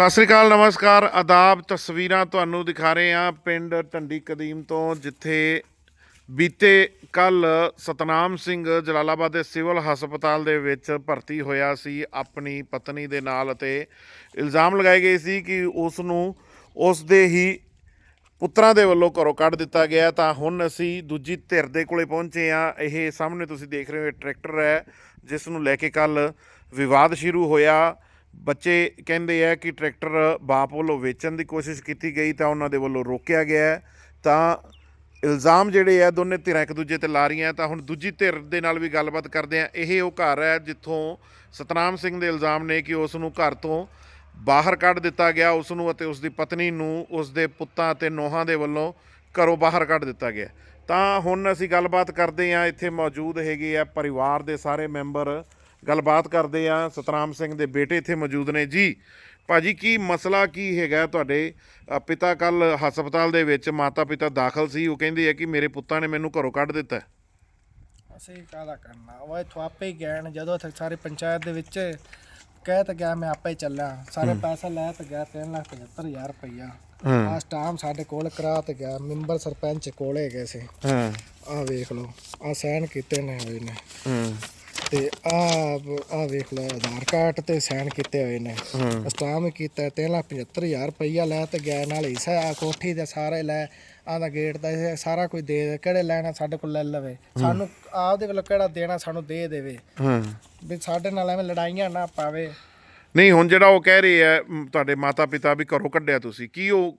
ਸਤਿ ਸ੍ਰੀ ਅਕਾਲ, ਨਮਸਕਾਰ। ਆਦਾਬ, ਤਸਵੀਰਾਂ ਤੁਹਾਨੂੰ ਦਿਖਾ ਰਹੇ ਹਾਂ ਪਿੰਡ ਢੰਡੀ ਕਦੀਮ ਤੋਂ, ਜਿੱਥੇ ਬੀਤੇ ਕੱਲ ਸਤਨਾਮ ਸਿੰਘ ਜਲਾਲਾਬਾਦ ਦੇ ਸਿਵਲ ਹਸਪਤਾਲ ਦੇ ਵਿੱਚ ਭਰਤੀ ਹੋਇਆ ਸੀ। ਆਪਣੀ ਪਤਨੀ ਦੇ ਨਾਲ ਅਤੇ ਇਲਜ਼ਾਮ ਲਗਾਏ ਗਏ ਸੀ ਕਿ ਉਸ ਨੂੰ ਉਸ ਦੇ ਹੀ ਪੁੱਤਰਾਂ ਦੇ ਵੱਲੋਂ ਘਰੋਂ ਕੱਢ ਦਿੱਤਾ ਗਿਆ। ਤਾਂ ਹੁਣ ਅਸੀਂ ਦੂਜੀ ਧਿਰ ਦੇ ਕੋਲੇ ਪਹੁੰਚੇ ਆ ਇਹ ਸਾਹਮਣੇ ਤੁਸੀਂ ਦੇਖ ਰਹੇ ਹੋ, ਇਹ ਟਰੈਕਟਰ ਹੈ, ਜਿਸ ਨੂੰ ਲੈ ਕੇ ਕੱਲ ਵਿਵਾਦ ਸ਼ੁਰੂ ਹੋਇਆ। ਬੱਚੇ ਕਹਿੰਦੇ ਆ ਕਿ ਟਰੈਕਟਰ ਬਾਪ ਵੱਲੋਂ ਵੇਚਣ ਦੀ ਕੋਸ਼ਿਸ਼ ਕੀਤੀ ਗਈ ਤਾਂ ਉਹਨਾਂ ਦੇ ਵੱਲੋਂ ਰੋਕਿਆ ਗਿਆ ਤਾਂ ਇਲਜ਼ਾਮ ਜਿਹੜੇ ਆ ਦੋਨੇ ਧਿਰਾਂ ਇੱਕ ਦੂਜੇ ਤੇ ਲਾ ਰਹੀਆਂ ਤਾਂ ਹੁਣ ਦੂਜੀ ਧਿਰ ਦੇ ਨਾਲ ਵੀ ਗੱਲਬਾਤ ਕਰਦੇ ਆ। ਇਹ ਉਹ ਘਰ ਹੈ ਜਿੱਥੋਂ ਸਤਨਾਮ ਸਿੰਘ ਦੇ ਇਲਜ਼ਾਮ ਨੇ ਕਿ ਉਸ ਨੂੰ ਘਰ ਤੋਂ ਬਾਹਰ ਕੱਢ ਦਿੱਤਾ ਗਿਆ। ਉਸ ਨੂੰ ਅਤੇ ਉਸ ਦੀ ਪਤਨੀ ਨੂੰ ਉਸ ਦੇ ਪੁੱਤਾਂ ਅਤੇ ਨੋਹਾਂ ਦੇ ਵੱਲੋਂ ਘਰੋਂ ਬਾਹਰ ਕੱਢ ਦਿੱਤਾ ਗਿਆ। ਤਾਂ ਹੁਣ ਅਸੀਂ ਗੱਲਬਾਤ ਕਰਦੇ ਆ ਇੱਥੇ ਮੌਜੂਦ ਹੈਗੇ ਆ ਪਰਿਵਾਰ ਦੇ ਸਾਰੇ ਮੈਂਬਰ। ਗੱਲਬਾਤ ਕਰਦੇ ਆ ਸਤਨਾਮ ਸਿੰਘ ਦੇ ਬੇਟੇ ਇੱਥੇ ਮੌਜੂਦ ਨੇ। ਜੀ ਭਾਜੀ ਕੀ ਮਸਲਾ ਕੀ ਹੈਗਾ ਤੁਹਾਡੇ? ਪਿਤਾ ਕੱਲ ਹਸਪਤਾਲ ਦੇ ਵਿੱਚ ਮਾਤਾ ਪਿਤਾ ਦਾਖਲ ਸੀ। ਉਹ ਕਹਿੰਦੇ ਆ ਕਿ ਮੇਰੇ ਪੁੱਤਾਂ ਨੇ ਮੈਨੂੰ ਘਰੋਂ ਕੱਢ ਦਿੱਤਾ। ਅਸੀਂ ਕਾਹਦਾ ਕਰਨਾ? ਉਹ ਇੱਥੋਂ ਆਪੇ ਹੀ ਗਏ ਨੇ। ਜਦੋਂ ਇੱਥੇ ਸਾਰੀ ਪੰਚਾਇਤ ਦੇ ਵਿੱਚ ਕਹਿ ਤਾਂ ਗਿਆ ਮੈਂ ਆਪੇ ਚੱਲਾਂ। ਸਾਰੇ ਪੈਸਾ ਲੈ ਤਾਂ ਗਿਆ 375000 ਰੁਪਈਆ। ਹਾਂ। ਆ ਸਟਾਮ ਸਾਡੇ ਕੋਲ ਕਰਾ ਤੇ ਗਿਆ। ਮੈਂਬਰ ਸਰਪੰਚ ਕੋਲੇ ਗਏ ਸੀ। ਹਾਂ। ਆ ਵੇਖ ਲਓ। ਆ ਸਾਈਨ ਕੀਤੇ ਨੇ ਹੋਏ ਨੇ। ਹਾਂ। ਤੇ ਆ ਆ ਵੇਖ ਲਓ ਆਧਾਰ ਕਾਰਡ ਤੇ ਸਾਈਨ ਕੀਤੇ ਹੋਏ ਨੇ। ਸਟਾਮ ਕੀਤਾ 375000 ਰੁਪਈਆ ਲੈ ਤੇ ਗਿਆ ਨਾਲ ਹਿੱਸਾ ਕੋਠੀ ਦੇ ਸਾਰੇ ਲੈ ਆਦਾ ਗੇਟ ਦਾ ਇਹ ਸਾਰਾ ਕੁਝ ਦੇ ਦੇ ਕਿਹੜੇ ਲੈਣਾ ਸਾਡੇ ਕੋਲ ਲੈ ਲਵੇ। ਸਾਨੂੰ ਆਪਦੇ ਵੱਲੋਂ ਕਿਹੜਾ ਦੇਣਾ ਸਾਨੂੰ ਦੇ ਦੇਵੇ। ਹਾਂ। ਵੀ ਸਾਡੇ ਨਾਲ ਐਵੇਂ ਲੜਾਈਆਂ ਨਾ ਪਾਵੇ। ਨਹੀਂ ਹੁਣ ਜਿਹੜਾ ਉਹ ਕਹਿ ਰਹੇ ਆ ਮ, ਤੁਹਾਡੇ ਮਾਤਾ ਪਿਤਾ ਵੀ ਘਰੋਂ ਕੱਢਿਆ ਤੁਸੀਂ ਕੀ ਉਹ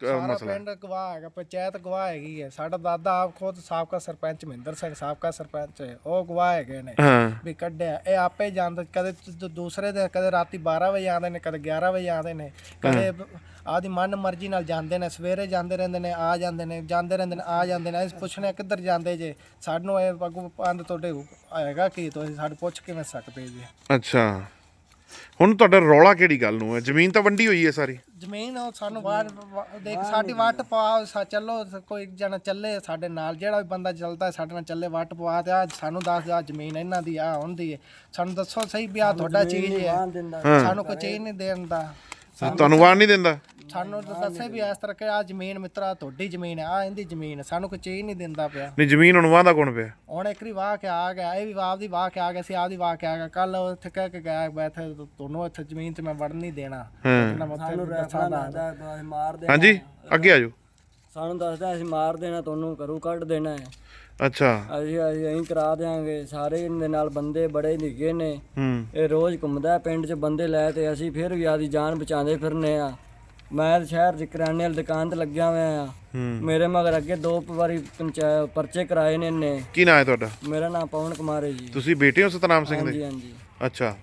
ਸਾਰਾ ਮਸਲਾ ਪਿੰਡ ਗਵਾਹ ਹੈਗਾ ਪੰਚਾਇਤ ਗਵਾਹ ਹੈਗੀ ਹੈ। ਸਾਡਾ ਦਾਦਾ ਆਪ ਖੁਦ ਸਾਬਕਾ ਸਰਪੰਚ ਮਹਿੰਦਰ ਸਿੰਘ ਸਾਬਕਾ ਸਰਪੰਚ ਹੈ। ਉਹ ਗਵਾਹ ਹੈਗੇ ਨੇ ਹਾਂ। ਵੀ ਕੱਢਿਆ। ਇਹ ਆਪੇ ਜਾਂਦਾ ਕਦੇ ਦ- ਦੂਸਰੇ ਦੇ ਕਦੇ ਰਾਤੀ 12 ਵਜੇ ਆਉਂਦੇ ਨੇ ਕਦੇ 11 ਵਜੇ ਆਉਂਦੇ ਨੇ। ਕਦੇ ਆਦੀ ਮਨ ਮਰਜ਼ੀ ਨਾਲ ਜਾਂਦੇ ਨੇ ਸਵੇਰੇ ਜਾਂਦੇ ਰਹਿੰਦੇ ਨੇ ਆ ਜਾਂਦੇ ਨੇ ਜਾਂਦੇ ਰਹਿੰਦੇ ਨੇ ਆ ਜਾਂਦੇ ਨੇ। ਅਸੀਂ ਪੁੱਛਣੇ ਆ ਕਿੱਧਰ ਜਾਂਦੇ ਜੇ? ਸਾਨੂੰ ਇਹ ਅੱਗੋਂ ਪੰਦ ਤੁਹਾਡੇ ਹੈਗਾ ਕੀ? ਤੁਸੀਂ ਸਾਡੇ ਪੁੱਛ ਕਿਵੇਂ ਸਕਦੇ ਜੇ? ਅੱਛਾ। ਹੁਣ ਤੁਹਾਡਾ ਰੌਲਾ ਕਿਹੜੀ ਗੱਲ ਨੂੰ ਹੈ? ਜ਼ਮੀਨ ਤਾਂ ਵੰਡੀ ਹੋਈ ਹੈ ਸਾਰੀ। ਜ਼ਮੀਨ ਉਹ ਸਾਨੂੰ ਵਾ- ਦੇਖ ਸਾਡੀ ਵੱਟ ਪਵਾ ਸਾ ਚੱਲੋ ਕੋਈ ਜਣਾ ਚੱਲੇ ਸਾਡੇ ਨਾਲ ਜਿਹੜਾ ਵੀ ਬੰਦਾ ਚੱਲਦਾ ਸਾਡੇ ਨਾਲ ਚੱਲੇ ਵੱਟ ਪਵਾ ਤੇ ਆ ਸਾਨੂੰ ਦੱਸ ਆ ਜ਼ਮੀਨ ਇਹਨਾਂ ਦੀ ਆ ਹੁੰਦੀ ਹੈ। ਸਾਨੂੰ ਦੱਸੋ ਸਹੀ ਵੀ ਆ ਤੁਹਾਡਾ ਚੀਜ਼ ਹੈ। ਸਾਨੂੰ ਕੋਈ ਚੀਜ਼ ਨਹੀਂ ਦੇਣ ਦਾ। ਤੁਹਾਨੂੰ ਵਾਰ ਨਹੀਂ ਦਿੰਦਾ। ਸਾਨੂੰ ਤਾਂ ਦੱਸੇ ਵੀ ਇਸ ਤਰ੍ਹਾਂ ਕਿ ਆ ਜ਼ਮੀਨ ਮਿੱਤਰਾ ਤੁਹਾਡੀ ਜ਼ਮੀਨ ਹੈ ਆ ਇਹਦੀ ਜ਼ਮੀਨ ਹੈ ਸਾਨੂੰ ਕੋਈ ਚੀਜ਼ ਨਹੀਂ ਦਿੰਦਾ ਪਿਆ। ਨਹੀਂ ਜ਼ਮੀਨ ਹੁਣ ਵਾਹਦਾ ਕੌਣ ਪਿਆ? ਹੁਣ ਇੱਕ ਵਾਰੀ ਵਾਹ ਕੇ ਆ ਗਿਆ ਇਹ ਵੀ ਆਪਦੀ ਵਾਹ ਕੇ ਆ ਗਿਆ ਸੀ ਆਪਦੀ ਵਾਹ ਕੇ ਆ ਗਿਆ। ਕੱਲ ਉੱਥੇ ਕਹਿ ਕੇ ਗਿਆ ਮੈਂ ਇੱਥੇ ਤੁਹਾਨੂੰ ਇੱਥੇ ਜ਼ਮੀਨ 'ਚ ਮੈਂ ਵੜਨ ਨਹੀਂ ਦੇਣਾ। ਇਹਨਾਂ ਮੱਥੇ ਦੱਸਾਂ ਦਾ ਮਾਰ ਦੇ ਹਾਂਜੀ ਅੱਗੇ ਆ ਜਾਓ। ਸਾਨੂੰ ਦੱਸਦਾ ਅਸੀਂ ਮਾਰ ਦੇਣਾ ਤੁਹਾਨੂੰ ਘਰੋਂ ਕੱਢ ਦੇਣਾ ਹੈ। ਅੱਛਾ। ਅਸੀਂ ਅਸੀਂ ਐਂ ਕਰਾ ਦੇਾਂਗੇ ਸਾਰੇ ਇਹਦੇ ਨਾਲ ਬੰਦੇ ਬੜੇ ਨਿੱਗੇ ਨੇ। ਹੂੰ। ਇਹ ਰੋਜ਼ ਘੁੰਮਦਾ ਪਿੰਡ 'ਚ ਬੰਦੇ ਲੈ ਤੇ ਅਸੀਂ ਫਿਰ ਵੀ ਆਦੀ ਜਾਨ ਬਚਾਉਂਦੇ ਫਿਰਨੇ ਆ। ਮੈਂ ਤਾਂ ਸ਼ਹਿਰ 'ਚ ਕਰਿਆਨੇ ਵਾਲੀ ਦੁਕਾਨ ਤੇ ਲੱਗਿਆ ਹੋਇਆ ਆ। ਹੂੰ। ਮੇਰੇ ਮਗਰ ਅੱਗੇ ਦੋ ਵਾਰੀ ਪੰਚਾਇਤ ਪਰਚੇ ਕਰਾਏ ਨੇ ਇਹਨੇ। ਕੀ ਨਾਂ ਹੈ ਤੁਹਾਡਾ? ਮੇਰਾ ਨਾਮ ਪਵਨ ਕੁਮਾਰ ਹੈ ਜੀ। ਤੁਸੀਂ ਬੇਟੇ ਹੋ ਸਤਨਾਮ ਸਿੰਘ ਦੇ? ਹਾਂਜੀ ਹਾਂਜੀ। ਅੱਛਾ।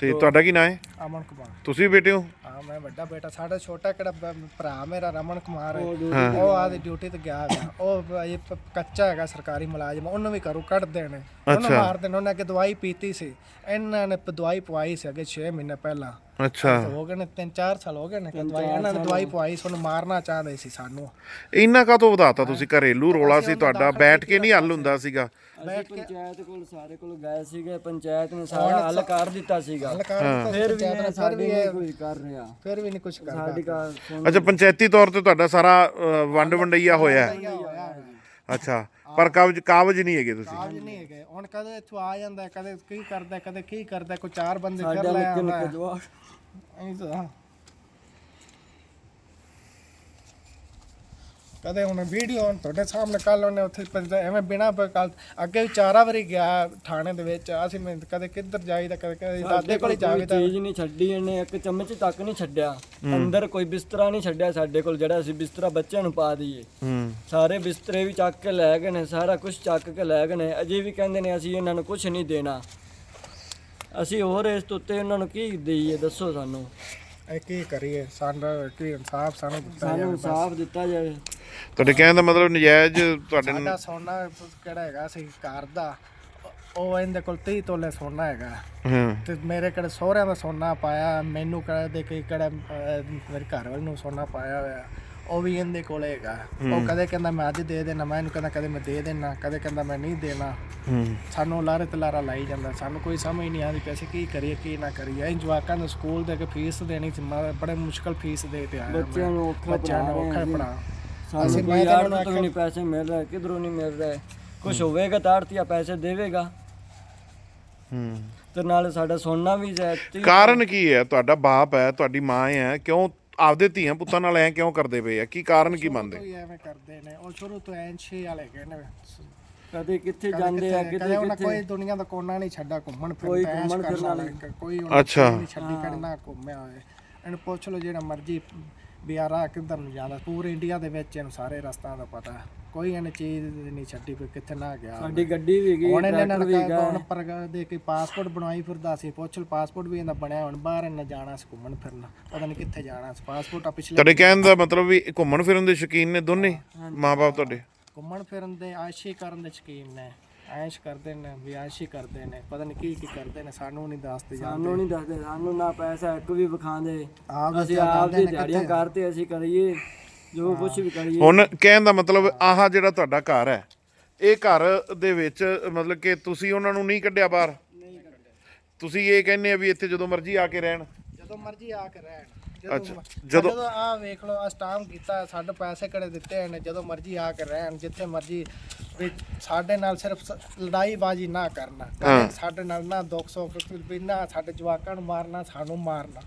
ਤੇ ਤੁਹਾਡਾ ਕੀ ਨਾਂ ਹੈ? ਅਮਨ ਕੁਮਾਰ। ਤੁਸੀਂ ਵੀ ਬੇਟੇ ਹੋ? ਹਾਂ ਮੈਂ ਵੱਡਾ ਬੇਟਾ। ਸਾਡਾ ਛੋਟਾ ਕਿਹੜਾ ਬ- ਭਰਾ ਮੇਰਾ ਰਮਨ ਕੁਮਾਰ ਹੈ। ਉਹ ਆਦੀ ਡਿਊਟੀ ਤੇ ਗਿਆ ਹੈਗਾ ਉਹ ਇਹ ਪ- ਕੱਚਾ ਹੈਗਾ ਸਰਕਾਰੀ ਮੁਲਾਜ਼ਮ। ਉਹਨੂੰ ਵੀ ਘਰੋਂ ਕੱਢ ਦੇਣੇ। ਉਹਨੂੰ ਮਾਰ ਦੇਣੇ। ਉਹਨੇ ਕਿ ਦਵਾਈ ਪੀਤੀ ਸੀ। ਇਹਨਾਂ ਨੇ ਪ- ਦਵਾਈ ਪਵਾਈ ਸੀ ਅੱਗੇ 6 ਮਹੀਨੇ ਪਹਿਲਾਂ। ਅੱਛਾ। ਹੋ ਗਏ ਨੇ 3-4 ਸਾਲ ਹੋ ਗਏ ਨੇ ਕਿ ਦਵਾਈ ਇਹਨਾਂ ਨੇ ਦਵਾਈ ਪਵਾਈ ਸੀ ਉਹਨੂੰ ਮਾਰਨਾ ਚਾਹਦੇ ਸੀ ਸਾਨੂੰ। ਇੰਨਾ ਕਾ ਤੋਂ ਵਧਾਤਾ ਤੁਸੀਂ ਘਰੇਲੂ ਰੋਲਾ ਸੀ ਤੁਹਾਡਾ ਬੈਠ ਕੇ ਨਹੀਂ ਹੱਲ ਹੁੰਦਾ ਸੀਗਾ। ਅਸੀਂ ਪੰਚਾਇਤ ਕੋਲ ਸਾਰੇ ਕੋਲ ਗਏ ਸੀਗੇ ਪੰਚਾਇਤ ਨੇ ਸਾਰਾ ਹੱਲ ਕਰ ਦਿੱਤਾ ਸੀਗਾ। ਫਿਰ ਵੀ ਸਾਡੇ ਨਹੀਂ ਕੁਝ ਕਰ ਰਿਹਾ। ਫਿਰ ਵੀ ਨਹੀਂ ਕੁਝ ਕਰਦਾ ਅੱਛਾ ਪੰਚਾਇਤੀ ਤੌਰ ਤੇ ਤੁਹਾਡਾ ਸਾਰਾ ਵੰਡ ਵੰਡਈਆ ਹੋਇਆ। ਹੈ ਅੱਛਾ। ਪਰ ਕਾਬਜ ਕਾਬਜ ਨਹੀਂ ਹੈਗੇ ਤੁਸੀਂ। ਕਾਜ ਨਹੀਂ ਹੈਗੇ। ਹੁਣ ਕਦੇ ਇੱਥੋਂ ਆ ਜਾਂਦਾ ਕਦੇ ਕੀ ਕਰਦਾ ਕਦੇ ਕੀ ਕਰਦਾ ਕੋਈ ਚਾਰ ਬੰਦੇ ਕਰ ਲੈ ਆਉਂਦਾ। ਐਂ ਤਾਂ। ਕਦੇ ਹੁਣ ਵੀਡੀਓ ਹੁਣ ਤੁਹਾਡੇ ਸਾਹਮਣੇ ਕੱਲ ਉਹਨੇ ਉੱਥੇ ਪੰਜ- ਐਵੇਂ ਬਿਨਾ ਕੱਲ ਅੱਗੇ ਵੀ ਚਾਰਾ ਵਾਰੀ ਗਿਆ ਥਾਣੇ ਦੇ ਵਿੱਚ ਅਸੀਂ ਮੈਂ ਕਦੇ ਕਿੱਧਰ ਜਾਈਦਾ ਕਦੇ ਕਦੇ ਦਾਦੇ ਕੋਲ ਜਾਵੇ ਤਾਂ ਚੀਜ਼ ਨਹੀਂ ਛੱਡੀ ਇਹਨੇ ਇੱਕ ਚਮਚ ਤੱਕ ਨਹੀਂ ਛੱਡਿਆ। ਅੰਦਰ ਕੋਈ ਬਿਸਤਰਾ ਨਹੀਂ ਛੱਡਿਆ ਸਾਡੇ ਕੋਲ ਜਿਹੜਾ ਅਸੀਂ ਬਿਸਤਰਾ ਬੱਚਿਆਂ ਨੂੰ ਪਾ ਦਈਏ। ਹੂੰ। ਸਾਰੇ ਬਿਸਤਰੇ ਵੀ ਚੱਕ ਕੇ ਲੈ ਗਏ ਨੇ ਸਾਰਾ ਕੁਝ ਚੱਕ ਕੇ ਲੈ ਗਏ ਨੇ। ਅਜੇ ਵੀ ਕਹਿੰਦੇ ਨੇ ਅਸੀਂ ਇਹਨਾਂ ਨੂੰ ਕੁਝ ਨਹੀਂ ਦੇਣਾ। ਅਸੀਂ ਹੋਰ ਇਸ ਤੋਂ ਉੱਤੇ ਉਹਨਾਂ ਨੂੰ ਕੀ ਦਈਏ ਦੱਸੋ ਸਾਨੂੰ। ਇਹ ਕੀ ਕਰੀਏ? ਸਾਡਾ ਕੀ ਇਨਸਾਫ ਸਾਨੂੰ ਦਿੱਤਾ ਸਾਨੂੰ ਜਾਵੇ ਇਨਸਾਫ ਦਿੱਤਾ ਜਾਵੇ। ਤੁਹਾਡੇ ਕਹਿਣ ਦਾ ਮਤਲਬ ਨਜਾਇਜ਼ ਤੁਹਾਡੇ ਸਾਡਾ ਸੋਨਾ ਕਿਹੜਾ ਹੈਗਾ? ਸੀ ਘਰ ਦਾ। ਉਹ ਇਹਦੇ ਕੋਲ 30 ਤੋਲੇ ਸੋਨਾ ਹੈਗਾ। ਹੂੰ। ਤੇ ਮੇਰੇ ਕਿਹੜੇ ਸਹੁਰਿਆਂ ਦਾ ਸੋਨਾ ਪਾਇਆ ਮੈਨੂੰ ਕਿਹੜਾ ਦੇ ਕੇ ਕਿਹੜਾ ਅਹ, ਮੇਰੇ ਘਰ ਵਾਲੇ ਨੂੰ ਸੋਨਾ ਪਾਇਆ ਹੋਇਆ। ਉਹ ਵੀ ਇਹਦੇ ਕੋਲੇ ਹੈਗਾ। ਉਹ ਕਦੇ ਕਹਿੰਦਾ ਮੈਂ ਅੱਜ ਦੇ ਦੇਣਾ ਮੈਂ ਇਹਨੂੰ ਕਹਿੰਦਾ ਕਦੇ ਮੈਂ ਦੇ ਦੇਣਾ ਕਦੇ ਕਹਿੰਦਾ ਮੈਂ ਨਹੀਂ ਦੇਣਾ। ਹੂੰ। ਸਾਨੂੰ ਲਾਰੇ ਤੇ ਲਾਰਾ ਲਾਈ ਜਾਂਦਾ ਸਾਨੂੰ ਕੋਈ ਸਮਝ ਨਹੀਂ ਆਉਂਦੀ ਪੈਸੇ ਕੀ ਕਰੀਏ ਕੀ ਨਾ ਕਰੀਏ। ਇਹ ਜਵਾਕਾਂ ਨੂੰ ਸਕੂਲ ਦੇ ਕੇ ਫੀਸ ਦੇਣੀ ਸੀ ਮੈਂ ਬੜੇ ਮੁਸ਼ਕਲ ਫੀਸ ਦੇ ਤੇ ਆਇਆ ਬੱਚਿਆਂ ਨੂੰ ਔਖਾ ਬੱਚਿਆਂ ਨੂੰ ਔਖਾ ਪੜਾ ਸਾਨੂੰ ਕੋਈ ਆੜਤ ਤੋਂ ਨਹੀਂ ਪੈਸੇ ਮਿਲ ਰਹੇ ਕਿਧਰੋਂ ਨਹੀਂ ਮਿਲ ਰਹੇ ਕੁਝ ਹੋਵੇਗਾ ਤਾਂ ਆੜਤੀਆ ਪੈਸੇ ਦੇਵੇਗਾ। ਹੂੰ। ਤੇ ਨਾਲ ਸਾਡਾ ਸੋਨਾ ਵੀ ਜਾਇਤੀ ਕਾਰਨ ਕੀ ਹੈ? ਤੁਹਾਡਾ ਬਾਪ ਹੈ ਤੁਹਾਡੀ ਮਾਂ ਹੈ ਕਿਉਂ ਆਪਦੇ ਧੀਆਂ ਪੁੱਤਾਂ ਨਾਲ ਐ ਕਿਉਂ ਕਰਦੇ ਪਏ ਆ? ਕੀ ਕਾਰਨ ਕੀ ਮੰਨਦੇ? ਕੋਈ ਐਵੇਂ ਕਰਦੇ ਨੇ। ਉਹ ਸ਼ੁਰੂ ਤੋਂ ਐਨ ਛੇ ਵਾਲੇ ਗਏ ਨੇ। ਕਦੇ ਕਿੱਥੇ ਜਾਂਦੇ ਆ ਕਿਤੇ ਉਹਨਾਂ ਕੋਈ ਦੁਨੀਆ ਦਾ ਕੋਨਾ ਨਹੀਂ ਛੱਡਾ ਘੁੰਮਣ ਕੋਈ ਘੁੰਮਣ ਫਿਰਨ ਵਾਲੇ। ਵਾਲਾ ਕੋਈ ਉਹਨਾਂ ਅੱਛਾ। ਨਹੀਂ ਛੱਡੀ ਕਰਨਾ ਘੁੰਮਿਆ ਹੋਏ ਇਹਨੂੰ ਪੁੱਛ ਲਓ ਜਿਹੜਾ ਮਰਜ਼ੀ ਬਿਆਰਾ ਕਿੱਧਰ ਨੂੰ ਜਾਂਦਾ ਪੂਰੇ ਇੰਡੀਆ ਦੇ ਵਿੱਚ ਇਹਨੂੰ ਸਾਰੇ ਰਸਤਿਆਂ ਦਾ ਪਤਾ ਹੈ। ਕੋਈ ਇਹਨੇ ਚੀਜ਼ ਨਹੀਂ ਛੱਡੀ ਕੋਈ ਕਿੱਥੇ ਨਾ ਗਿਆ ਸਾਡੀ ਗੱਡੀ ਵੀ ਗਈ ਹੁਣ ਇਹਨੇ ਵੀ ਗਿਆ ਹੁਣ ਪਰ ਦੇ ਕੇ ਪਾਸਪੋਰਟ ਬਣਵਾਈ ਫਿਰਦਾ ਸੀ ਪੁੱਛ ਲਓ ਪਾਸਪੋਰਟ ਵੀ ਇਹਦਾ ਬਣਿਆ ਹੁਣ ਬਾਹਰ ਇਹਨੇ ਜਾਣਾ ਸੀ ਘੁੰਮਣ ਫਿਰਨ। ਪਤਾ ਨਹੀਂ ਕਿੱਥੇ ਜਾਣਾ ਸੀ ਪਾਸਪੋਰਟ ਆ ਪਿਛਲੇ ਤੁਹਾਡੇ ਕਹਿਣ ਦਾ ਮਤਲਬ ਵੀ ਘੁੰਮਣ ਫਿਰਨ ਦੇ ਸ਼ੌਕੀਨ ਨੇ ਦੋਨੇ ਮਾਪੇ ਤੁਹਾਡੇ? ਘੁੰਮਣ ਫਿਰਨ ਦੇ ਆਸ਼ੀ ਕਰਨ ਦੇ ਸ਼ਕੀਨ ਨੇ। ਐਸ਼ ਕਰਦੇ ਨੇ ਵਿਆਸ਼ੀ ਕਰਦੇ ਨੇ ਪਤਾ ਨਹੀਂ ਕੀ ਕੀ ਕਰਦੇ ਨੇ ਸਾਨੂੰ ਨਹੀਂ ਦੱਸਦੇ ਸਾਨੂੰ ਨਹੀਂ ਦੱਸਦੇ ਸਾਨੂੰ ਨਾ ਪੈਸਾ ਇੱਕ ਵੀ ਵਿਖਾਉਂਦੇ। ਆਪ ਅਸੀਂ ਆਪ ਦੀ ਦਿਹਾੜੀਆਂ ਕਰਤੇ ਅਸੀਂ ਕਰੀਏ ਜੋ ਕੁਝ ਵੀ ਕਰੀਏ। ਹੁਣ ਕਹਿਣ ਦਾ ਮਤਲਬ ਆਹ ਜਿਹੜਾ ਤੁਹਾਡਾ ਘਰ ਹੈ ਇਹ ਘਰ ਦੇ ਵਿੱਚ ਮਤਲਬ ਕਿ ਤੁਸੀਂ ਉਹਨਾਂ ਨੂੰ ਨਹੀਂ ਕੱਢਿਆ ਬਾਹਰ? ਤੁਸੀਂ ਇਹ ਕਹਿੰਦੇ ਆ ਵੀ ਇੱਥੇ ਜਦੋਂ ਮਰਜ਼ੀ ਆ ਕੇ ਰਹਿਣ। ਜਦੋਂ ਮਰਜ਼ੀ ਆ ਕੇ ਰਹਿਣ। ਅੱਛਾ, ਜਦੋਂ ਜਦੋਂ ਆ ਵੇਖ ਲਓ ਆ ਸਟਾਮ ਕੀਤਾ ਸਾਡੇ ਪੈਸੇ ਕਿਹੜੇ ਦਿੱਤੇ ਨੇ ਜਦੋਂ ਮਰਜ਼ੀ ਆ ਕੇ ਰਹਿਣ ਜਿੱਥੇ ਮਰਜ਼ੀ ਵੀ ਸਾਡੇ ਨਾਲ ਸਿਰਫ ਸ- ਲੜਾਈ ਬਾਜੀ ਨਾ ਕਰਨਾ। ਸਾਡੇ ਨਾਲ ਨਾ ਦੁੱਖ ਸੁੱਖ ਵੀ ਨਾ ਸਾਡੇ ਜਵਾਕਾਂ ਨੂੰ ਮਾਰਨਾ ਸਾਨੂੰ ਮਾਰਨਾ।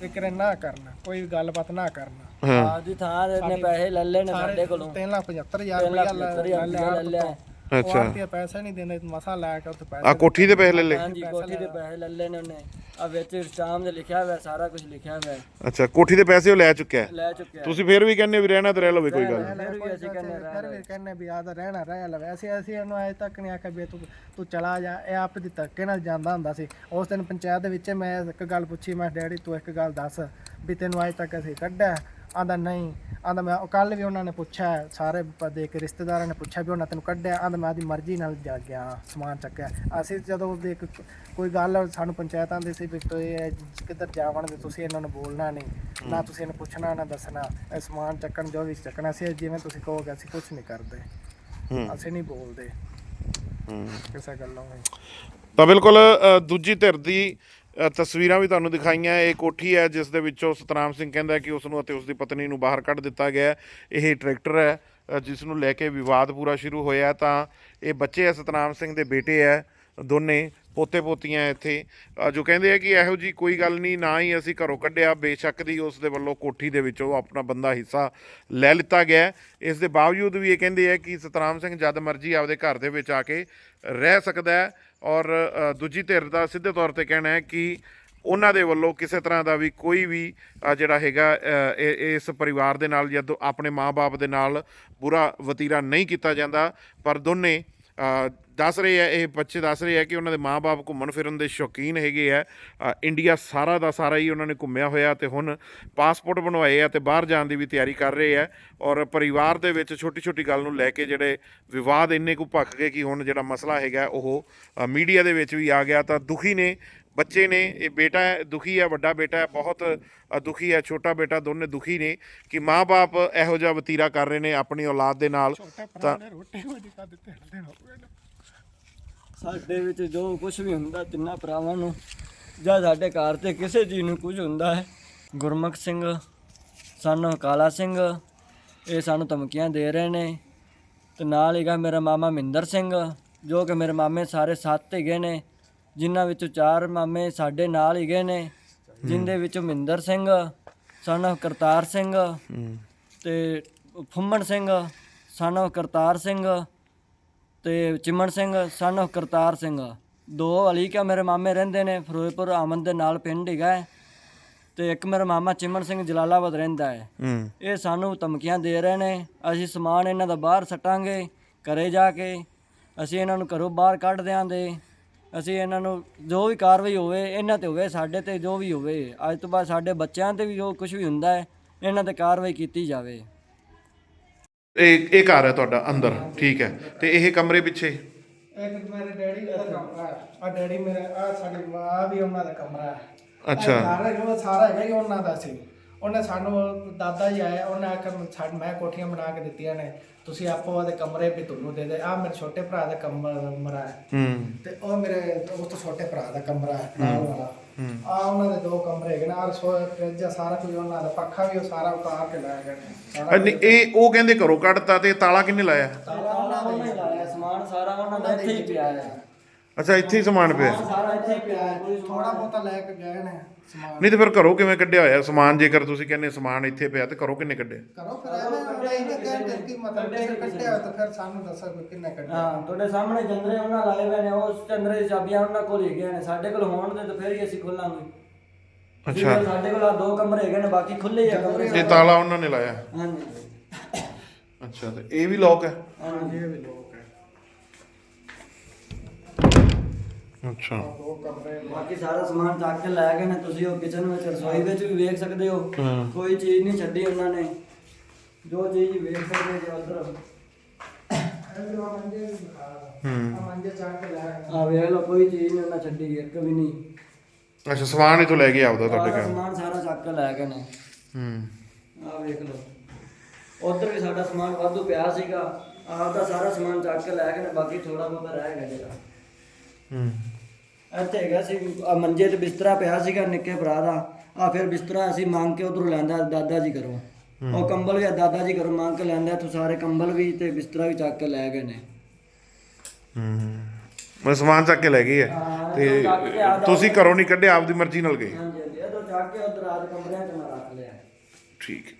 ਫਿਕਰ ਨਾ ਕਰਨਾ ਕੋਈ ਵੀ ਗੱਲਬਾਤ ਨਾ ਕਰਨਾ। ਆਪਦੀ ਥਾਂ ਦੇ ਇੰਨੇ ਪੈਸੇ ਲੈ ਲੈਣੇ ਸਾਡੇ ਕੋਲੋਂ। 3 ਲੱਖ 75000 ਰੁਪਇਆ ਲੈ ਲੈ ਲਿਆ ਅੱਛਾ। ਉਹ ਪੈਸੇ ਨਹੀਂ ਦਿੰਦੇ ਮਸਾ ਲੈ ਕੇ ਉੱਥੇ ਪੈਸੇ ਆ ਕੋਠੀ ਦੇ ਪੈਸੇ ਲੈ ਲੈ। ਹਾਂਜੀ ਕੋਠੀ ਦੇ ਪੈਸੇ ਲੈ ਲੈਣੇ ਉਹਨੇ। ਆ ਵਿੱਚ ਸਟਾਮ ਦੇ ਲਿਖਿਆ ਹੋਇਆ ਸਾਰਾ ਕੁਝ ਲਿਖਿਆ ਹੋਇਆ। ਹੈ। ਅੱਛਾ ਕੋਠੀ ਦੇ ਪੈਸੇ ਉਹ ਲੈ ਚੁੱਕਿਆ ਹੈ। ਲੈ ਚੁੱਕਿਆ ਤੁਸੀਂ ਫਿਰ ਵੀ ਕਹਿੰਦੇ ਵੀ ਰਹਿਣਾ ਤੇ ਰਹਿ ਲਵੇ ਕੋਈ ਗੱਲ ਨਹੀਂ। ਫਿਰ ਵੀ ਅਸੀਂ ਕਹਿੰਦੇ ਫਿਰ ਵੀ ਕਹਿੰਨੇ ਵੀ ਆਦਾ ਰਹਿਣਾ ਰਹਿ ਲਵੇ ਅਸੀਂ ਅਸੀਂ ਇਹਨੂੰ ਅਜੇ ਤੱਕ ਨਹੀਂ ਆਖਿਆ ਵੀ ਤੂੰ ਤੂੰ ਚਲਾ ਜਾ। ਇਹ ਆਪ ਦੀ ਧੱਕੇ ਨਾਲ ਜਾਂਦਾ ਹੁੰਦਾ ਸੀ। ਉਸ ਦਿਨ ਪੰਚਾਇਤ ਦੇ ਵਿੱਚ ਮੈਂ ਇੱਕ ਗੱਲ ਪੁੱਛੀ ਮੈਂ ਡੈਡੀ ਤੂੰ ਇੱਕ ਗੱਲ ਦੱਸ ਵੀ ਤੈਨੂੰ ਅਜੇ ਤੱਕ ਅਸੀਂ ਕੱਢਿਆ। ਆਂਦਾ ਨਹੀਂ ਆਂਦਾ ਮੈਂ ਕੱਲ ਵੀ ਉਹਨਾਂ ਨੇ ਪੁੱਛਿਆ ਸਾਰੇ ਦੇ ਕੇ ਰਿਸ਼ਤੇਦਾਰਾਂ ਨੇ ਪੁੱਛਿਆ ਵੀ ਉਹਨਾਂ ਤੈਨੂੰ ਕੱਢਿਆ ਆਂਦਾ ਮੈਂ ਆਦੀ ਮਰਜ਼ੀ ਨਾਲ ਜਾ ਗਿਆ ਸਮਾਨ ਚੱਕਿਆ। ਅਸੀਂ ਜਦੋਂ ਇੱਕ ਕੋਈ ਗੱਲ ਸਾਨੂੰ ਪੰਚਾਇਤਾਂ ਦੇ ਸੀ ਵੀ ਇਹ ਕਿੱਧਰ ਜਾਵਣ ਤੇ ਤੁਸੀਂ ਇਹਨਾਂ ਨੂੰ ਬੋਲਣਾ ਨਹੀਂ ਨਾ ਤੁਸੀਂ ਇਹਨੂੰ ਪੁੱਛਣਾ ਨਾ ਦੱਸਣਾ ਇਹ ਸਮਾਨ ਚੱਕਣ ਜੋ ਵੀ ਚੱਕਣਾ ਸੀ ਜਿਵੇਂ ਤੁਸੀਂ ਕਹੋਗੇ ਅਸੀਂ ਕੁਝ ਨਹੀਂ ਕਰਦੇ। ਅਸੀਂ ਨਹੀਂ ਬੋਲਦੇ। ਹੂੰ। ਕਿਸੇ ਗੱਲੋਂ ਤਾਂ ਬਿਲਕੁਲ ਦੂਜੀ ਧਿਰ ਦੀ ਤਸਵੀਰਾਂ ਵੀ ਤੁਹਾਨੂੰ ਦਿਖਾਈਆਂ। ਇਹ ਕੋਠੀ ਹੈ, ਜਿਸ ਦੇ ਵਿੱਚੋਂ ਸਤਨਾਮ ਸਿੰਘ ਕਹਿੰਦਾ ਕਿ ਉਸ ਨੂੰ ਅਤੇ ਉਸ ਦੀ ਪਤਨੀ ਨੂੰ ਬਾਹਰ ਕੱਢ ਦਿੱਤਾ ਗਿਆ ਇਹ ਟਰੈਕਟਰ ਹੈ ਜਿਸ ਨੂੰ ਲੈ ਕੇ ਵਿਵਾਦ ਪੂਰਾ ਸ਼ੁਰੂ ਹੋਇਆ ਤਾਂ ਇਹ ਬੱਚੇ ਹੈ, ਸਤਨਾਮ ਸਿੰਘ ਦੇ ਬੇਟੇ ਹੈ, ਦੋਨੇ ਪੋਤੇ ਪੋਤੀਆਂ ਇੱਥੇ। ਜੋ ਕਹਿੰਦੇ ਆ ਕਿ ਇਹੋ ਜੀ ਕੋਈ ਗੱਲ ਨਹੀਂ, ਨਾ ਹੀ ਅਸੀਂ ਘਰੋਂ ਕੱਢਿਆ। ਬੇਸ਼ੱਕ ਦੀ ਉਸ ਦੇ ਵੱਲੋਂ ਕੋਠੀ ਦੇ ਵਿੱਚੋਂ ਆਪਣਾ ਬੰਦਾ ਹਿੱਸਾ ਲੈ ਲਿੱਤਾ ਗਿਆ ਇਸ ਦੇ ਬਾਵਜੂਦ ਵੀ ਇਹ ਕਹਿੰਦੇ ਆ ਕਿ ਸਤਨਾਮ ਸਿੰਘ ਜਦ ਮਰਜ਼ੀ ਆਪਦੇ ਘਰ ਦੇ ਵਿੱਚ ਆ ਕੇ ਰਹਿ ਸਕਦਾ ਹੈ। ਔਰ ਦੂਜੀ ਧਿਰ ਦਾ ਸਿੱਧੇ ਤੌਰ ਤੇ ਕਹਿਣਾ ਹੈ ਕਿ ਉਹਨਾਂ ਦੇ ਵੱਲੋਂ ਕਿਸੇ ਤਰ੍ਹਾਂ ਦਾ ਵੀ ਕੋਈ ਵੀ ਜਿਹੜਾ ਹੈਗਾ ਇਸ ਪਰਿਵਾਰ ਦੇ ਨਾਲ ਜਾਂ ਦੋ- ਆਪਣੇ ਮਾਪੇ ਦੇ ਨਾਲ ਬੁਰਾ ਵਤੀਰਾ ਨਹੀਂ ਕੀਤਾ ਜਾਂਦਾ। ਪਰ ਦੋਨੇ ਦੱਸ ਰਹੇ ਆ ਇਹ ਬੱਚੇ ਦੱਸ ਰਹੇ ਆ ਕਿ ਉਹਨਾਂ ਦੇ ਮਾਪੇ ਘੁੰਮਣ ਫਿਰਨ ਦੇ ਸ਼ੌਕੀਨ ਹੈਗੇ ਆ। ਇੰਡੀਆ ਸਾਰਾ ਦਾ ਸਾਰਾ ਹੀ ਉਹਨਾਂ ਨੇ ਘੁੰਮਿਆ ਹੋਇਆ ਤੇ ਹੁਣ ਪਾਸਪੋਰਟ ਬਣਵਾਏ ਆ ਤੇ ਬਾਹਰ ਜਾਣ ਦੀ ਵੀ ਤਿਆਰੀ ਕਰ ਰਹੇ ਆ ਔਰ ਪਰਿਵਾਰ ਦੇ ਵਿੱਚ ਛੋਟੀ ਛੋਟੀ ਗੱਲ ਨੂੰ ਲੈ ਕੇ ਜਿਹੜੇ ਵਿਵਾਦ ਇੰਨੇ ਕੁ ਭੱਖ ਗਏ ਕਿ ਹੁਣ ਜਿਹੜਾ ਮਸਲਾ ਹੈਗਾ ਉਹ ਮੀਡੀਆ ਦੇ ਵਿੱਚ ਵੀ ਆ ਗਿਆ ਤਾਂ ਦੁਖੀ ਨੇ ਬੱਚੇ ਨੇ ਇਹ ਬੇਟਾ ਦੁਖੀ ਹੈ ਵੱਡਾ ਬੇਟਾ ਹੈ ਬਹੁਤ ਦੁਖੀ ਹੈ ਛੋਟਾ ਬੇਟਾ ਦੋਨੇ ਦੁਖੀ ਨੇ ਕਿ ਮਾਪੇ ਇਹੋ ਜਿਹਾ ਵਤੀਰਾ ਕਰ ਰਹੇ ਨੇ ਆਪਣੀ ਔਲਾਦ ਦੇ ਨਾਲ ਤਾਂ ਰੋਟੀ ਦਿੱਤੇ ਸਾਡੇ ਵਿੱਚ ਜੋ ਕੁਝ ਵੀ ਹੁੰਦਾ ਤਿੰਨਾਂ ਭਰਾਵਾਂ ਨੂੰ ਜਾਂ ਸਾਡੇ ਘਰ ਤੇ ਕਿਸੇ ਚੀਜ਼ ਨੂੰ ਕੁਝ ਹੁੰਦਾ ਹੈ। ਗੁਰਮੁਖ ਸਿੰਘ ਸਾਨੂੰ ਕਾਲਾ ਸਿੰਘ ਇਹ ਸਾਨੂੰ ਧਮਕੀਆਂ ਦੇ ਰਹੇ ਨੇ। ਤੇ ਨਾਲ ਹੀਗਾ ਮੇਰਾ ਮਾਮਾ ਮਿੰਦਰ ਸਿੰਘ ਜੋ ਕਿ ਮੇਰੇ ਮਾਮੇ ਸਾਰੇ ਸੱਤ ਹੈਗੇ ਨੇ ਜਿਨ੍ਹਾਂ ਵਿੱਚੋਂ ਚਾਰ ਮਾਮੇ ਸਾਡੇ ਨਾਲ ਹੀਗੇ ਨੇ ਜਿੰਦੇ ਵਿੱਚੋਂ ਮਿੰਦਰ ਸਿੰਘ ਸਾਨੂੰ ਕਰਤਾਰ ਸਿੰਘ ਤੇ ਫੁੰਮਣ ਸਿੰਘ ਸਾਨੂੰ ਕਰਤਾਰ ਸਿੰਘ ਤੇ ਚਿਮਨ ਸਿੰਘ son of ਕਰਤਾਰ ਸਿੰਘ। ਦੋ ਅਲੀ ਕਾ ਮੇਰੇ ਮਾਮੇ ਰਹਿੰਦੇ ਨੇ ਫਿਰੋਜ਼ਪੁਰ ਆਮਨ ਦੇ ਨਾਲ ਪਿੰਡ ਹੈਗਾ ਹੈ। ਤੇ ਇੱਕ ਮੇਰਾ ਮਾਮਾ ਚਿਮਨ ਸਿੰਘ ਜਲਾਲਾਬਾਦ ਰਹਿੰਦਾ ਹੈ। ਹੂੰ। ਇਹ ਸਾਨੂੰ ਧਮਕੀਆਂ ਦੇ ਰਹੇ ਨੇ ਅਸੀਂ ਸਮਾਨ ਇਹਨਾਂ ਦਾ ਬਾਹਰ ਸੱਟਾਂਗੇ ਘਰੇ ਜਾ ਕੇ। ਅਸੀਂ ਇਹਨਾਂ ਨੂੰ ਘਰੋਂ ਬਾਹਰ ਕੱਢ ਦਿਆਂਗੇ। ਅਸੀਂ ਇਹਨਾਂ ਨੂੰ ਜੋ ਵੀ ਕਾਰਵਾਈ ਹੋਵੇ ਇਹਨਾਂ ਤੇ ਹੋਵੇ ਸਾਡੇ ਤੇ ਜੋ ਵੀ ਹੋਵੇ ਅੱਜ ਤੋਂ ਬਾਅਦ ਸਾਡੇ ਬੱਚਿਆਂ ਤੇ ਵੀ ਜੋ ਕੁਝ ਵੀ ਹੁੰਦਾ ਹੈ ਇਹਨਾਂ ਤੇ ਕਾਰਵਾਈ ਕੀਤੀ ਜਾਵੇ। ਇਹ ਇਹ ਘਰ ਹੈ ਤੁਹਾਡਾ ਅੰਦਰ। ਠੀਕ ਹੈ। ਤੇ ਇਹ ਕਮਰੇ ਪਿੱਛੇ? ਇੱਕ ਮੇਰੇ ਡੈਡੀ ਦਾ ਕਮਰਾ ਆ ਡੈਡੀ ਮੇਰੇ ਆ ਸਾਡੀ ਮਾਂ ਵੀ ਉਹਨਾਂ ਦਾ ਕਮਰਾ ਹੈ। ਅੱਛਾ। ਇਹ ਘਰ ਹੈਗਾ ਉਹ ਸਾਰਾ ਹੈਗਾ ਹੀ ਉਹਨਾਂ ਦਾ ਸੀ। ਉਹਨੇ ਸਾਨੂੰ ਦਾਦਾ ਜੀ ਆਇਆ ਉਹਨੇ ਮੈਂ- ਕੋਠੀਆਂ ਬਣਾ ਕੇ ਦਿੱਤੀਆਂ ਨੇ। ਤੁਸੀਂ ਆਪੋ ਉਹਦੇ ਕਮਰੇ ਵੀ ਤੁਹਾਨੂੰ ਦੇ ਦੇ। ਆ ਮੇਰੇ ਛੋਟੇ ਭਰਾ ਦਾ ਕਮਰਾ ਹੈ। ਹੂੰ। ਤੇ ਉਹ ਮੇਰੇ ਉਸ ਤੋਂ ਛੋਟੇ ਭਰਾ ਦਾ ਕਮਰਾ ਹੈ ਨਾਲ ਵਾਲਾ। ਆ ਉਹਨਾਂ ਦੇ ਦੋ ਕਮਰੇ ਹੈਗੇ ਨੇ ਆ ਰਸੋਈ ਫ੍ਰਿਜ ਆ ਸਾਰਾ ਕੁਝ ਉਹਨਾਂ ਦਾ ਪੱਖਾ ਵੀ ਉਹ ਸਾਰਾ ਉਤਾਰ ਕੇ ਲੈ ਗਏ ਨੇ। ਸਾਰਾ ਨਹੀਂ, ਇਹ ਉਹ ਕਹਿੰਦੇ ਘਰੋਂ ਕੱਢਤਾ ਤੇ ਤਾਲਾ ਕਿੰਨੇ ਲਾਇਆ? ਤਾਲਾ ਉਹਨਾਂ ਨੇ ਲਾਇਆ ਸਮਾਨ ਸਾਰਾ ਉਹਨਾਂ ਦਾ ਇੱਥੇ ਹੀ ਪਿਆ ਹੈ ਅੱਛਾ ਇੱਥੇ ਹੀ ਸਮਾਨ ਪਿਆ। ਸਾਰਾ ਇੱਥੇ ਹੀ ਪਿਆ ਹੈ ਕੋਈ ਥੋੜਾ ਬਹੁਤਾ ਲੈ ਕੇ ਗਏ ਨੇ ਸਮਾਨ। ਨਹੀਂ ਤੇ ਫਿਰ ਘਰੋਂ ਕਿਵੇਂ ਕੱਢਿਆ ਹੋਇਆ? ਸਮਾਨ ਜੇਕਰ ਤੁਸੀਂ ਕਹਿੰਦੇ ਸਮਾਨ ਇੱਥੇ ਪਿਆ ਤੇ ਘਰੋਂ ਕਿੰਨੇ ਕੱਢੇ? ਕਰੋ ਫਿਰ ਐਵੇਂ ਇਹਨੇ ਮਤਲਬ ਕੱਟਿਆ ਤਾਂ ਫਿਰ ਸਾਨੂੰ ਦੱਸੋ ਵੀ ਕਿੰਨੇ ਕੱਟਿਆ ਹਾਂ ਤੁਹਾਡੇ ਸਾਹਮਣੇ ਜੰਦਰੇ ਉਹਨਾਂ ਲਾਏ ਹੋਏ ਨੇ ਉਸ ਜੰਦਰੇ ਦੀ ਚਾਬੀਆਂ ਉਹਨਾਂ ਕੋਲ ਹੀ ਗਏ ਨੇ ਸਾਡੇ ਕੋਲ ਹੋਣ ਦੇ ਤਾਂ ਫਿਰ ਹੀ ਅਸੀਂ ਖੋਲਾਂਗੇ। ਅੱਛਾ। ਸਾਡੇ ਕੋਲ ਆ ਦੋ ਕਮਰੇ ਹੈਗੇ ਨੇ ਬਾਕੀ ਖੁੱਲੇ ਹੀ ਆ ਕਮਰੇ। ਇਹ ਤਾਲਾ ਉਹਨਾਂ ਨੇ ਲਾਇਆ? ਹਾਂਜੀ। ਅੱਛਾ ਤੇ ਇਹ ਵੀ ਲੋਕ ਹੈ? ਹਾਂਜੀ ਇਹ ਵੀ ਲੋਕ ਅੱਛਾ। ਦੋ ਕਮਰੇ ਬਾਕੀ ਸਾਰਾ ਸਮਾਨ ਚੱਕ ਕੇ ਲੈ ਗਏ ਨੇ ਤੁਸੀਂ ਉਹ ਕਿਚਨ ਵਿੱਚ ਰਸੋਈ ਵਿੱਚ ਵੀ ਵੇਖ ਸਕਦੇ ਹੋ। ਹਾਂ। ਕੋਈ ਚੀਜ਼ ਨਹੀਂ ਛੱਡੀ ਉਹਨਾਂ ਨੇ। ਜੋ ਚੀਜ਼ ਵੇਖ ਸਕਦੇ ਜੇ ਉਧਰ। ਇਹ ਵੀ ਉਹ ਮੰਜੇ ਵੀ ਦਿਖਾ ਹੂੰ। ਆ ਮੰਜੇ ਚੱਕ ਕੇ ਲੈ ਗਏ ਆ ਵੇਖ ਲਓ ਕੋਈ ਚੀਜ਼ ਨਹੀਂ ਉਹਨਾਂ ਛੱਡੀ ਇੱਕ ਵੀ ਨਹੀਂ। ਅੱਛਾ ਸਮਾਨ ਇਥੋਂ ਲੈ ਕੇ ਆਪਦਾ ਤੁਹਾਡੇ ਸਾਰਾ ਘਰ? ਸਮਾਨ ਸਾਰਾ ਚੱਕ ਕੇ ਲੈ ਗਏ ਨੇ। ਹੂੰ। ਆ ਵੇਖ ਲਓ। ਉਧਰ ਵੀ ਸਾਡਾ ਸਮਾਨ ਵਾਧੂ ਪਿਆ ਸੀਗਾ। ਆਪਦਾ ਸਾਰਾ ਸਮਾਨ ਚੱਕ ਕੇ ਲੈ ਗਏ ਨੇ ਬਾਕੀ ਥੋੜਾ ਬਹੁਤਾ ਰਹਿ ਗਿਆ ਜਿਹੜਾ। ਹੂੰ। ਇੱਥੇ ਹੈਗਾ ਸੀ ਆਹ ਮੰਜੇ ਤੇ ਬਿਸਤਰਾ ਪਿਆ ਸੀਗਾ ਨਿੱਕੇ ਭਰਾ ਦਾ। ਆ ਫਿਰ ਬਿਸਤਰਾ ਅਸੀਂ ਮੰਗ ਕੇ ਉਧਰੋਂ ਲੈਂਦਾ ਦਾਦਾ ਜੀ ਕਰੋ ਉਹ ਕੰਬਲ ਵੀ ਦਾਦਾ ਜੀ ਕਰੋ ਮੰਗ ਕੇ ਲੈਂਦਾ ਤੂੰ ਸਾਰੇ ਕੰਬਲ ਵੀ ਤੇ ਬਿਸਤਰਾ ਵੀ ਚੱਕ ਕੇ ਲੈ ਗਏ ਨੇ। ਹੂੰ ਮੈਂ ਸਮਾਨ ਚੱਕ ਕੇ ਲੈ ਆ ਹਾਂ, ਤੇ ਚੱਕ ਕੇ ਆਪਦਾ- ਤੁਸੀਂ ਘਰੋਂ ਨਹੀਂ ਕੱਢਿਆ ਆਪਦੀ ਮਰਜ਼ੀ ਨਾਲ ਗਏ? ਹਾਂਜੀ ਹਾਂਜੀ ਇਧਰੋਂ ਚੱਕ ਕੇ ਉਧਰ ਆਦ ਕਮਰਿਆਂ 'ਚ ਮੈਂ ਰੱਖ ਲਿਆ। ਠੀਕ।